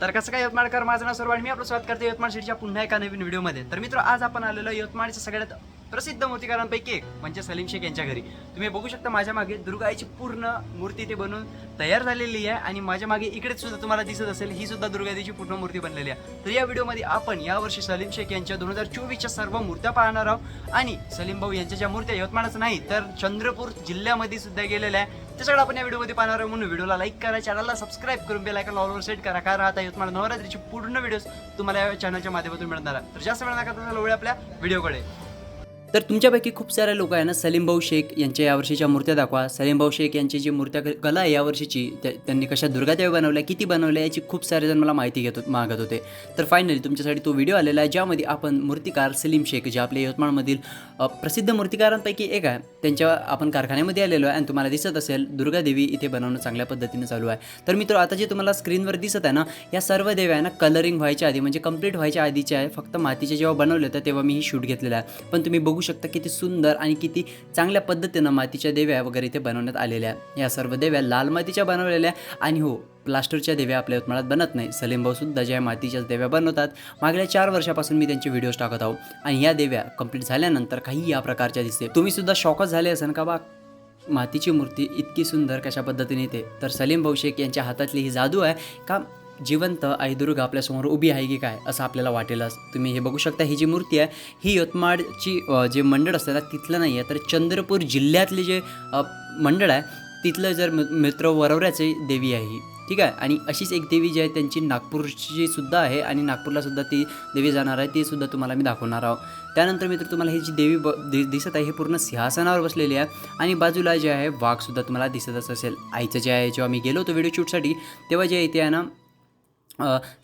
तर कसं काय यवतमाळकर? माझं नाव सर्वांनी मी आपलं स्वागत करते. यवतमाळ सिटीच्या पुन्हा एका नवीन व्हिडिओमध्ये. तर मित्र आज आपण आलेलो यवतमाळच्या सगळ्यात प्रसिद्ध मूर्तिकारांपैकी एक म्हणजे सलीम शेख यांच्या घरी. तुम्ही बघू शकता माझ्या मागे दुर्गाईची पूर्ण मूर्ती ते बनवून तयार झालेली आहे आणि माझ्या मागे इकडे सुद्धा तुम्हाला दिसत असेल ही सुद्धा दुर्गादेवीची पूर्ण मूर्ती बनलेली आहे. तर या व्हिडिओमध्ये आपण यावर्षी सलीम शेख यांच्या दोन हजार चोवीसच्या सर्व मूर्त्या पाहणार आहोत आणि सलीम भाऊ यांच्या ज्या मूर्त्या यवतमाळच नाही तर चंद्रपूर जिल्ह्यामध्ये सुद्धा गेलेल्या आहे. ते सगळं आपण या व्हिडिओमध्ये पाहणार आहोत म्हणून व्हिडिओला लाईक करा चॅनलला सबस्क्राईब करून बेल आयकॉन ऑलवर सेट करा कारण आता यवतमाळ नवरात्रीचे पूर्ण व्हिडिओज तुम्हाला या चॅनलच्या माध्यमातून मिळणार आहे तर जास्त वेळ नका आपल्या व्हिडिओकडे. तर तुमच्यापैकी खूप सारे लोक आहे ना सलीम भाऊ शेख यांच्या यावर्षीच्या मूर्त्या दाखवा. सलीम भाऊ शेख यांची जी मूर्त्या कला आहे यावर्षीची त्या- त्यांनी कशा दुर्गादेवी बनवल्या किती बनवल्या याची खूप सारे जण मला माहिती घेत मागत होते. तर फायनली तुमच्यासाठी तो व्हिडिओ आलेला आहे ज्यामध्ये आपण मूर्तिकार सलीम शेख जे आपल्या यवतमाळमधील प्रसिद्ध मूर्तिकारांपैकी एक आहे त्यांच्या आपण कारखान्यामध्ये आलेलो आहे आणि तुम्हाला दिसत असेल दुर्गादेवी इथे बनवणं चांगल्या पद्धतीने चालू आहे. तर मित्र आता जे तुम्हाला स्क्रीनवर दिसत आहे ना या सर्व देव्या आहे ना कलरिंग व्हायच्या आधी म्हणजे कंप्लीट व्हायच्या आधीच्या आहे फक्त मातीचे जेव्हा बनवले होते तेव्हा मी ही शूट घेतलेला आहे. पण तुम्ही बघू बघू शकता किती सुंदर आणि किती चांगल्या पद्धतीनं मातीच्या देव्या वगैरे इथे बनवण्यात आलेल्या या सर्व देव्या लाल मातीच्या बनवलेल्या आणि हो प्लास्टरच्या देव्या आपल्या यवतमाळात बनत नाही सलीम ज्या मातीच्याच देव्या बनवतात मागल्या चार वर्षापासून मी त्यांचे व्हिडिओज टाकत आहो. आणि या देव्या कंप्लीट झाल्यानंतर काही या प्रकारच्या दिसते. तुम्ही सुद्धा शॉकच झाले असाल का बा? मातीची मूर्ती इतकी सुंदर कशा पद्धतीने येते. तर सलीम भाऊ शेख यांच्या हातातली ही जादू आहे. का जिवंत आई दुर्गा आपल्यासमोर उभी आहे की काय असं आपल्याला वाटेलच तुम्ही हे बघू शकता ही जी मूर्ती आहे ही यवतमाळची जे मंडळ असतं तिथलं नाही आहे तर चंद्रपूर जिल्ह्यातले जे मंडळ आहे तिथलं जर मि- मित्र वरवऱ्याचे देवी आहे ही. ठीक आहे? आणि अशीच एक देवी जी आहे त्यांची नागपूरची सुद्धा आहे आणि नागपूरला सुद्धा ती देवी जाणार आहे ती सुद्धा तुम्हाला मी दाखवणार आहोत त्यानंतर मित्र तुम्हाला ही जी देवी ब दि दिसत आहे ही पूर्ण सिंहासनावर बसलेली आहे आणि बाजूला जे आहे वाघसुद्धा तुम्हाला दिसतच असेल. आईचं जे आहे जेव्हा मी गेलो होतो व्हिडिओ शूटसाठी तेव्हा जे इथे आहे ना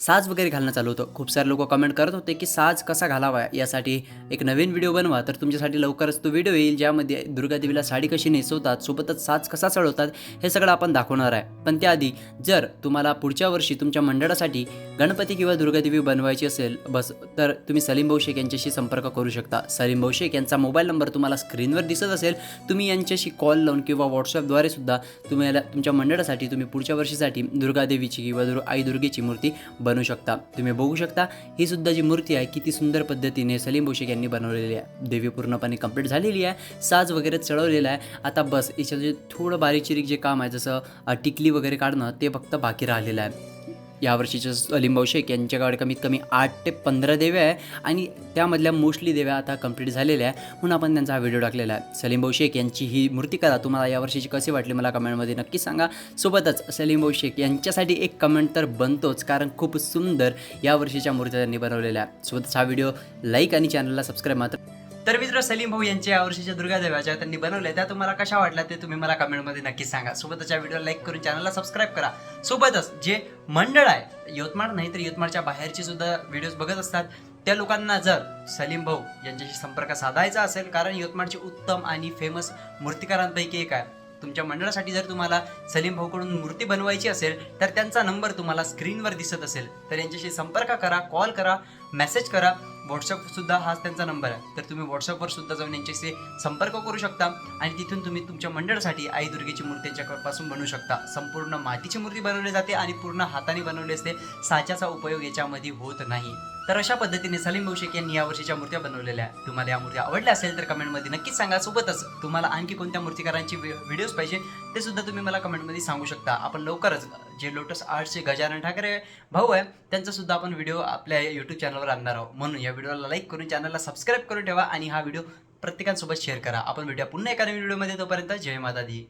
साज वगैरे घालणं चालू होतं. खूप सारे लोक कमेंट करत होते की साज कसा घालावा यासाठी एक नवीन व्हिडिओ बनवा. तर तुमच्यासाठी लवकरच तो व्हिडिओ येईल ज्यामध्ये दुर्गादेवीला साडी कशी नेसवतात सोबतच साज कसा चढवतात हे सगळं आपण दाखवणार आहे. पण त्याआधी जर तुम्हाला पुढच्या वर्षी तुमच्या मंडळासाठी गणपती किंवा दुर्गादेवी बनवायची असेल बस तर तुम्ही सलीम भाऊ शेख यांच्याशी संपर्क करू शकता. सलीम भाऊ शेख यांचा मोबाईल नंबर तुम्हाला स्क्रीनवर दिसत असेल. तुम्ही यांच्याशी कॉल लावून किंवा व्हॉट्सअपद्वारे सुद्धा तुम्हाला तुमच्या मंडळासाठी तुम्ही पुढच्या वर्षीसाठी दुर्गादेवीची किंवा दुर् आई दुर्गेची मूर्ती बनवू शकता. तुम्ही बघू शकता ही सुद्धा जी मूर्ती आहे किती सुंदर पद्धतीने सलीम भोशेक यांनी बनवलेली आहे. देवी पूर्णपणे कंप्लीट झालेली आहे. साज वगैरे चढवलेला आहे. आता बस याच्यात जे थोडं बारीकचिरीक जे काम आहे जसं टिकली वगैरे काढणं ते फक्त बाकी राहिलेलं आहे. यावर्षीच्या सलीम भाऊ शेख यांच्याकडे कमीत कमी आठ ते पंधरा देव्या आहे. आणि त्यामधल्या मोस्टली देव्या आता कंप्लीट झालेल्या आहे. म्हणून आपण त्यांचा हा व्हिडिओ टाकलेला आहे. सलीम भाऊ शेख यांची ही मूर्तिकला तुम्हाला यावर्षीची कशी वाटली मला कमेंटमध्ये नक्की सांगा. सोबतच सलीम भाऊ शेख यांच्यासाठी एक कमेंट तर बनतोच कारण खूप सुंदर यावर्षीच्या मूर्त्या त्यांनी बनवलेल्या आहे सोबतच हा व्हिडिओ लाईक आणि चॅनलला सबस्क्राईब मात्र तर मित्र सलीम भाऊ यांच्या यावर्षीच्या दुर्गादेव्या त्यांनी बनवल्या त्या तुम्हाला कशा वाटल्या ते तुम्ही मला कमेंटमध्ये नक्की सांगा. सोबतच या व्हिडिओ लाईक करून चॅनलला सबस्क्राईब करा. सोबतच जे मंडळ आहे यवतमाळ नाही तर यवतमाळच्या बाहेरचे सुद्धा व्हिडिओज बघत असतात त्या लोकांना जर सलीम भाऊ यांच्याशी संपर्क साधायचा असेल कारण यवतमाळचे उत्तम आणि फेमस मूर्तिकारांपैकी एक आहे. तुमच्या मंडळासाठी जर तुम्हाला सलीम भाऊकडून मूर्ती बनवायची असेल तर त्यांचा नंबर तुम्हाला स्क्रीनवर दिसत असेल तर यांच्याशी संपर्क करा कॉल करा. मेसेज करा. व्हॉट्सअप सुद्धा हाच त्यांचा नंबर आहे. तर तुम्ही व्हॉट्सअपवर सुद्धा जाऊन यांच्याशी संपर्क करू शकता आणि तिथून तुम्ही तुमच्या मंडळासाठी आई दुर्गेची मूर्ती यांच्यापासून बनवू शकता. संपूर्ण मातीची मूर्ती बनवली जाते आणि पूर्ण हाताने बनवली असते. साच्याचा उपयोग याच्यामध्ये होत नाही. तर अशा पद्धतीने सलीम भाऊ यांनी यांनी यावर्षीच्या मूर्त्या बनवलेल्या आहेत. तुम्हाला या मूर्त्या आवडल्या असेल तर कमेंटमध्ये नक्कीच सांगा. सोबतच तुम्हाला आणखी कोणत्या मूर्तिकारांची व्हिडिओज पाहिजे ते सुद्धा तुम्ही मला कमेंटमध्ये सांगू शकता. आपण लवकरच जे लोटस आर्टचे गजानन ठाकरे भाऊ आहे त्यांचा सुद्धा आपण व्हिडिओ आपल्या यूट्यूब चॅनलवर आणणार आहोत. म्हणून या व्हिडिओला लाईक करून चॅनलला सबस्क्राईब करून ठेवा आणि हा व्हिडिओ प्रत्येकांसोबत शेअर करा. आपण भेटूया पुन्हा एका व्हिडिओमध्ये तोपर्यंत जय माता दी.